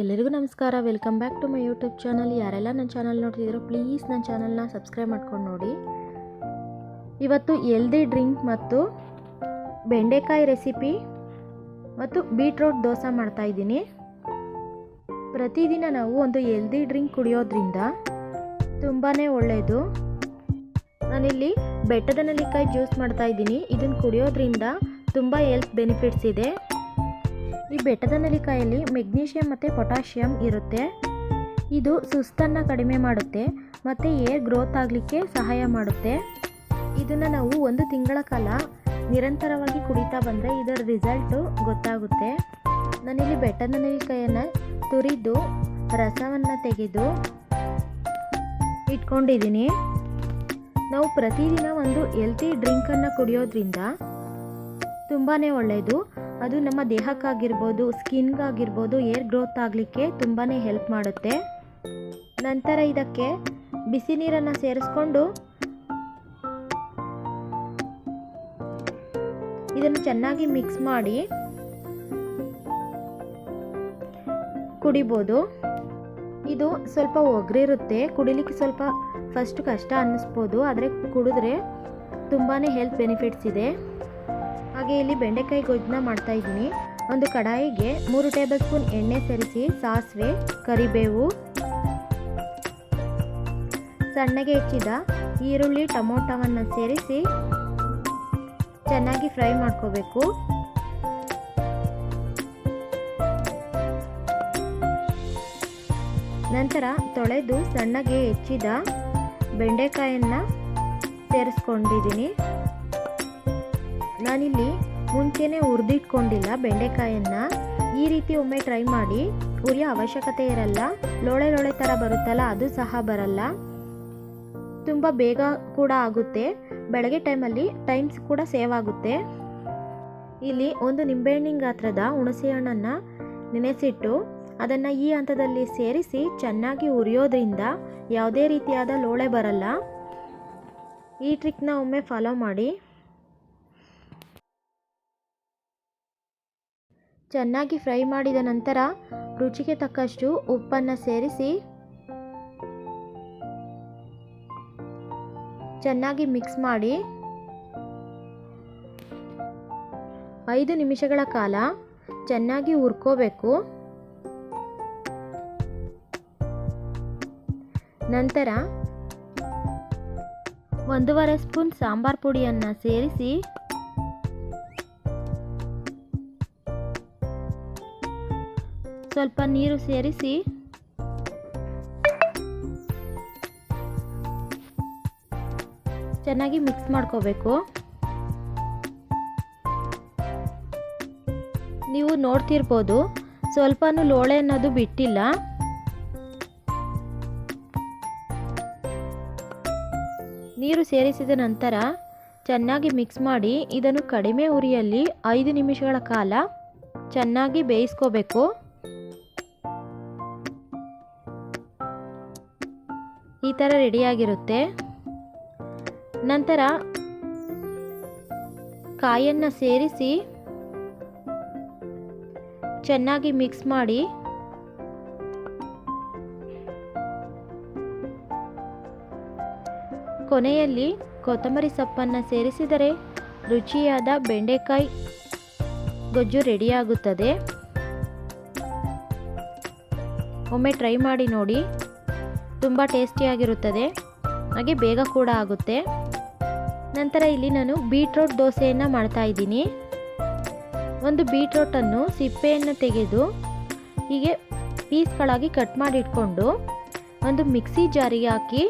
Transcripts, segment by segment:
ಎಲ್ಲರಿಗೂ ನಮಸ್ಕಾರ. Welcome back to my YouTube channel ಯಾರೆಲ್ಲ ನನ್ನ ಚಾನಲ್ ನೋಡ್ತಿದ್ದೀರೋ ಪ್ಲೀಸ್ ನನ್ನ ಚಾನಲ್ನ ಸಬ್ಸ್ಕ್ರೈಬ್ ಮಾಡ್ಕೊಂಡು ನೋಡಿ. ಇವತ್ತು ಎಲ್ದಿ ಡ್ರಿಂಕ್ ಮತ್ತು ಬೆಂಡೆಕಾಯಿ ರೆಸಿಪಿ ಮತ್ತು ಬೀಟ್ರೋಟ್ ದೋಸೆ ಮಾಡ್ತಾಯಿದ್ದೀನಿ ಪ್ರತಿದಿನ ನಾವು ಒಂದು ಎಲ್ದಿ ಡ್ರಿಂಕ್ ಕುಡಿಯೋದ್ರಿಂದ ತುಂಬಾ ಒಳ್ಳೆಯದು ನಾನಿಲ್ಲಿ ಬೆಟ್ಟದ ನೆಲ್ಲಿಕಾಯಿ ಜ್ಯೂಸ್ ಮಾಡ್ತಾ ಇದ್ದೀನಿ. ಇದನ್ನು ಕುಡಿಯೋದ್ರಿಂದ ತುಂಬ ಹೆಲ್ತ್ ಬೆನಿಫಿಟ್ಸ್ ಇದೆ. ಈ ಬೆಟ್ಟದ ನೆಲ್ಲಿಕಾಯಲ್ಲಿ ಮೆಗ್ನೀಷಿಯಂ ಮತ್ತು ಪೊಟ್ಯಾಷಿಯಂ ಇರುತ್ತೆ. ಇದು ಸುಸ್ತನ್ನು ಕಡಿಮೆ ಮಾಡುತ್ತೆ ಮತ್ತು ಏರ್ ಗ್ರೋತ್ ಆಗಲಿಕ್ಕೆ ಸಹಾಯ ಮಾಡುತ್ತೆ. ಇದನ್ನು ನಾವು ಒಂದು ತಿಂಗಳ ಕಾಲ ನಿರಂತರವಾಗಿ ಕುಡಿತಾ ಬಂದರೆ ಇದರ ರಿಸಲ್ಟು ಗೊತ್ತಾಗುತ್ತೆ. ನಾನಿಲ್ಲಿ ಬೆಟ್ಟದ ನೆಲ್ಲಿಕಾಯನ್ನು ತುರಿದು ರಸವನ್ನು ತೆಗೆದು ಇಟ್ಕೊಂಡಿದ್ದೀನಿ. ನಾವು ಪ್ರತಿದಿನ ಒಂದು ಎಲ್ತಿ ಡ್ರಿಂಕನ್ನು ಕುಡಿಯೋದ್ರಿಂದ ತುಂಬಾ ಒಳ್ಳೆಯದು ಅದು ನಮ್ಮ ದೇಹಕ್ಕಾಗಿರ್ಬೋದು, ಸ್ಕಿನ್ಗಾಗಿರ್ಬೋದು, ಏರ್ ಗ್ರೋತ್ ಆಗಲಿಕ್ಕೆ ತುಂಬಾ ಹೆಲ್ಪ್ ಮಾಡುತ್ತೆ. ನಂತರ ಇದಕ್ಕೆ ಬಿಸಿ ನೀರನ್ನು ಸೇರಿಸ್ಕೊಂಡು ಇದನ್ನು ಚೆನ್ನಾಗಿ ಮಿಕ್ಸ್ ಮಾಡಿ ಕುಡಿಬೋದು. ಇದು ಸ್ವಲ್ಪ ಒಗ್ರಿರುತ್ತೆ, ಕುಡಿಲಿಕ್ಕೆ ಸ್ವಲ್ಪ ಫಸ್ಟ್ ಕಷ್ಟ ಅನ್ನಿಸ್ಬೋದು, ಆದರೆ ಕುಡಿದ್ರೆ ತುಂಬಾ ಹೆಲ್ತ್ ಬೆನಿಫಿಟ್ಸ್ ಇದೆ. ಹಾಗೆ ಇಲ್ಲಿ ಬೆಂಡೆಕಾಯಿ ಗೊಜ್ಜನ್ನ ಮಾಡ್ತಾ ಇದ್ದೀನಿ. ಒಂದು ಕಡಾಯಿಗೆ ಮೂರು ಟೇಬಲ್ ಸ್ಪೂನ್ ಎಣ್ಣೆ ಸೇರಿಸಿ, ಸಾಸಿವೆ, ಕರಿಬೇವು, ಸಣ್ಣಗೆ ಹೆಚ್ಚಿದ ಈರುಳ್ಳಿ, ಟೊಮೊಟೊವನ್ನು ಸೇರಿಸಿ ಚೆನ್ನಾಗಿ ಫ್ರೈ ಮಾಡ್ಕೋಬೇಕು. ನಂತರ ತೊಳೆದು ಸಣ್ಣಗೆ ಹೆಚ್ಚಿದ ಬೆಂಡೆಕಾಯನ್ನು ಸೇರಿಸ್ಕೊಂಡಿದ್ದೀನಿ. ನಾನಿಲ್ಲಿ ಮುಂಚೆನೇ ಹುರಿದಿಟ್ಕೊಂಡಿಲ್ಲ ಬೆಂಡೆಕಾಯನ್ನು. ಈ ರೀತಿ ಒಮ್ಮೆ ಟ್ರೈ ಮಾಡಿ ಉರಿಯೋ ಅವಶ್ಯಕತೆ ಇರಲ್ಲ. ಲೋಳೆ ಲೋಳೆ ಥರ ಬರುತ್ತಲ್ಲ, ಅದು ಸಹ ಬರಲ್ಲ. ತುಂಬ ಬೇಗ ಕೂಡ ಆಗುತ್ತೆ. ಬೆಳಗ್ಗೆ ಟೈಮಲ್ಲಿ ಟೈಮ್ಸ್ ಕೂಡ ಸೇವ್ ಆಗುತ್ತೆ. ಇಲ್ಲಿ ಒಂದು ನಿಂಬೆಹಣ್ಣಿನ ಗಾತ್ರದ ಹುಣಸೆ ಹಣ್ಣನ್ನು ನೆನೆಸಿಟ್ಟು, ಅದನ್ನು ಈ ಹಂತದಲ್ಲಿ ಸೇರಿಸಿ ಚೆನ್ನಾಗಿ ಉರಿಯೋದ್ರಿಂದ ಯಾವುದೇ ರೀತಿಯಾದ ಲೋಳೆ ಬರಲ್ಲ. ಈ ಟ್ರಿಕ್ನ ಒಮ್ಮೆ ಫಾಲೋ ಮಾಡಿ. ಚೆನ್ನಾಗಿ ಫ್ರೈ ಮಾಡಿದ ನಂತರ ರುಚಿಗೆ ತಕ್ಕಷ್ಟು ಉಪ್ಪನ್ನು ಸೇರಿಸಿ ಚೆನ್ನಾಗಿ ಮಿಕ್ಸ್ ಮಾಡಿ ಐದು ನಿಮಿಷಗಳ ಕಾಲ ಚೆನ್ನಾಗಿ ಹುರ್ಕೋಬೇಕು. ನಂತರ ಒಂದೂವರೆ ಸ್ಪೂನ್ ಸಾಂಬಾರ್ ಪುಡಿಯನ್ನು ಸೇರಿಸಿ ಸ್ವಲ್ಪ ನೀರು ಸೇರಿಸಿ. ಚೆನ್ನಾಗಿ ಮಿಕ್ಸ್ ಮಾಡ್ಕೋಬೇಕು. ನೀವು ನೋಡ್ತಿರ್ಬೋದು, ಸ್ವಲ್ಪನೂ ಲೋಳೆ ಅನ್ನೋದು ಬಿಟ್ಟಿಲ್ಲ. ನೀರು ಸೇರಿಸಿದ ನಂತರ ಚೆನ್ನಾಗಿ ಮಿಕ್ಸ್ ಮಾಡಿ, ಇದನ್ನು ಕಡಿಮೆ ಉರಿಯಲ್ಲಿ ಐದು ನಿಮಿಷಗಳ ಕಾಲ ಚೆನ್ನಾಗಿ ಬೇಯಿಸ್ಕೋಬೇಕು. ಥರ ರೆಡಿಯಾಗಿರುತ್ತೆ. ನಂತರ ಕಾಯನ್ನು ಸೇರಿಸಿ ಚೆನ್ನಾಗಿ ಮಿಕ್ಸ್ ಮಾಡಿ ಕೊನೆಯಲ್ಲಿ ಕೊತ್ತಂಬರಿ ಸೊಪ್ಪನ್ನು ಸೇರಿಸಿದರೆ ರುಚಿಯಾದ ಬೆಂಡೆಕಾಯಿ ಗೊಜ್ಜು ರೆಡಿಯಾಗುತ್ತದೆ. ಒಮ್ಮೆ ಟ್ರೈ ಮಾಡಿ ನೋಡಿ. ತುಂಬ ಟೇಸ್ಟಿಯಾಗಿರುತ್ತದೆ. ಹಾಗೆ ಬೇಗ ಕೂಡ ಆಗುತ್ತೆ. ನಂತರ ಇಲ್ಲಿ ನಾನು ಬೀಟ್ರೋಟ್ ದೋಸೆಯನ್ನು ಮಾಡ್ತಾ ಇದ್ದೀನಿ. ಒಂದು ಬೀಟ್ರೋಟನ್ನು ಸಿಪ್ಪೆಯನ್ನು ತೆಗೆದು ಹೀಗೆ ಪೀಸ್ಗಳಾಗಿ ಕಟ್ ಮಾಡಿ ಇಟ್ಕೊಂಡು ಒಂದು ಮಿಕ್ಸಿ ಜಾರಿಗೆ ಹಾಕಿ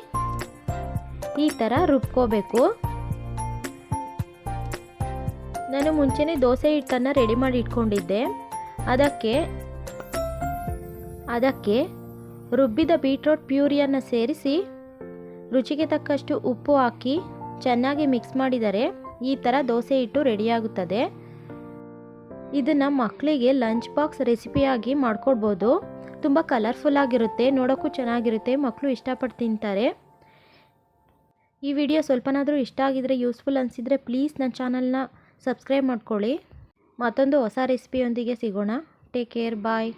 ಈ ಥರ ರುಬ್ಕೋಬೇಕು. ನಾನು ಮುಂಚೆನೇ ದೋಸೆ ಹಿಟ್ಟನ್ನು ರೆಡಿ ಮಾಡಿ ಇಟ್ಕೊಂಡಿದ್ದೆ ಅದಕ್ಕೆ ಅದಕ್ಕೆ ರುಬ್ಬಿದ ಬೀಟ್ರೋಟ್ ಪ್ಯೂರಿಯನ್ನು ಸೇರಿಸಿ ರುಚಿಗೆ ತಕ್ಕಷ್ಟು ಉಪ್ಪು ಹಾಕಿ ಚೆನ್ನಾಗಿ ಮಿಕ್ಸ್ ಮಾಡಿದರೆ ಈ ಥರ ದೋಸೆ ಹಿಟ್ಟು ರೆಡಿಯಾಗುತ್ತದೆ. ಇದನ್ನು ಮಕ್ಕಳಿಗೆ ಲಂಚ್ ಬಾಕ್ಸ್ ರೆಸಿಪಿಯಾಗಿ ಮಾಡ್ಕೊಡ್ಬೋದು. ತುಂಬ ಕಲರ್ಫುಲ್ ಆಗಿರುತ್ತೆ, ನೋಡೋಕ್ಕೂ ಚೆನ್ನಾಗಿರುತ್ತೆ, ಮಕ್ಕಳು ಇಷ್ಟಪಟ್ಟು ತಿಂತಾರೆ. ಈ ವಿಡಿಯೋ ಸ್ವಲ್ಪನಾದರೂ ಇಷ್ಟ ಆಗಿದರೆ, ಯೂಸ್ಫುಲ್ ಅನಿಸಿದರೆ ಪ್ಲೀಸ್ ನನ್ನ ಚಾನಲ್ನ ಸಬ್ಸ್ಕ್ರೈಬ್ ಮಾಡ್ಕೊಳ್ಳಿ. ಮತ್ತೊಂದು ಹೊಸ ರೆಸಿಪಿಯೊಂದಿಗೆ ಸಿಗೋಣ. Take care, bye.